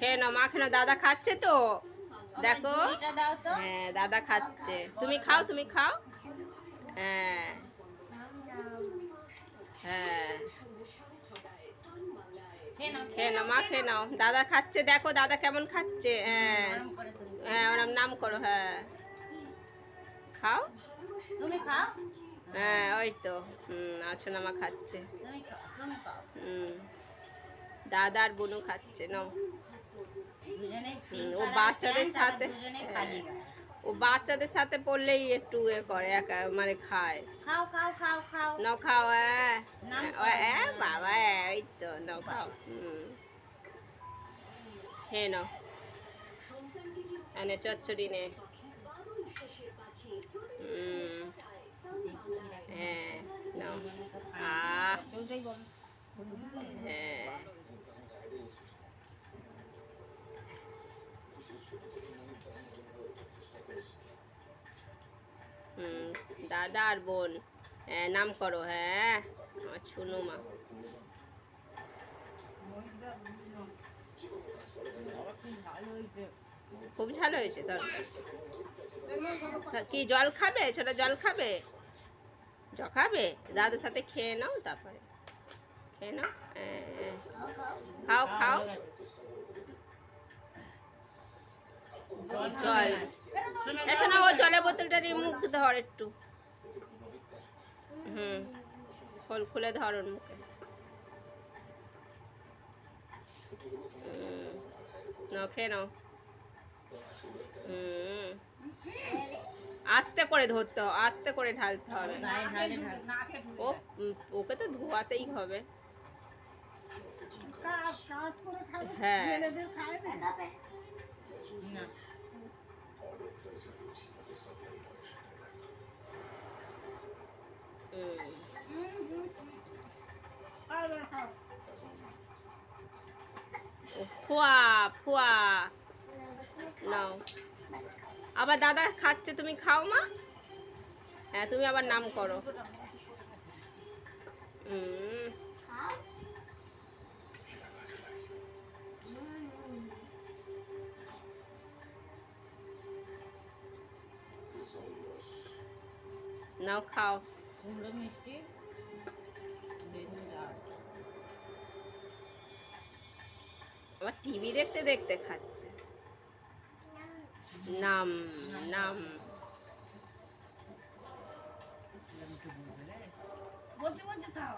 খেয়ে নাও মা খেয়ে দাদা খাচ্ছে তো। দেখো হ্যাঁ দাদা খাচ্ছে। তুমি খাও তুমি খাও। হ্যাঁ। হ্যাঁ। খেয়ে নাও মা খেয়ে নাও। দাদা খাচ্ছে দেখো দাদা কেমন খাচ্ছে। হ্যাঁ। হ্যাঁ ওরম নাম করো হ্যাঁ। খাও? তুমি খাও? হ্যাঁ ওই তো। হুম আছো না মা খাচ্ছে। হুম। দাদা আর বোনও খাচ্ছে নাও। ও বাচ্চাদের সাথে হ্যাঁ। ও বাচ্চাদের সাথে পড়লেই একটু এ করে একা মানে খায়। খাও খাও খাও খাও। নাও খাও হ্যাঁ হ্যাঁ বাবা হ্যাঁ, ওই তো নাও খাও। হুম। হে নাও। এনে চচ্চড়ি নে। হুম। হ্যাঁ বলো হ্যাঁ। হুম দাদা আর বোন। হ্যাঁ নাম করো হ্যাঁ। আমার ছুনু মা। খুব ঝাল হয়েছে তরকারি কি জল খাবে? সেটা জল খাবে? জ খাবে? দাদার সাথে খেয়ে নাও তারপরে। খেয়ে নাও হ্যাঁ, হ্যাঁ। খাও খাও। জল। এসো না, ও জলের বোতলটা নিয়ে মুখ ধর একটু। হুম, খোল, খুলে ধর মুখে। নাও, খেয়ে নাও। হুম, আস্তে করে ধরতে হবে, আস্তে করে ঢালতে হবে। ও, ওকে তো ধোয়াতেই হবে। হ্যাঁ। ফুয়া ফুয়া। নাও। আবার দাদা খাচ্ছে, তুমি খাও মা। হ্যাঁ তুমি আবার নাম করো। নাও, খাও। আবার টিভি দেখতে দেখতে খাচ্ছে। নাম নাম। বলছে বলছে খাও।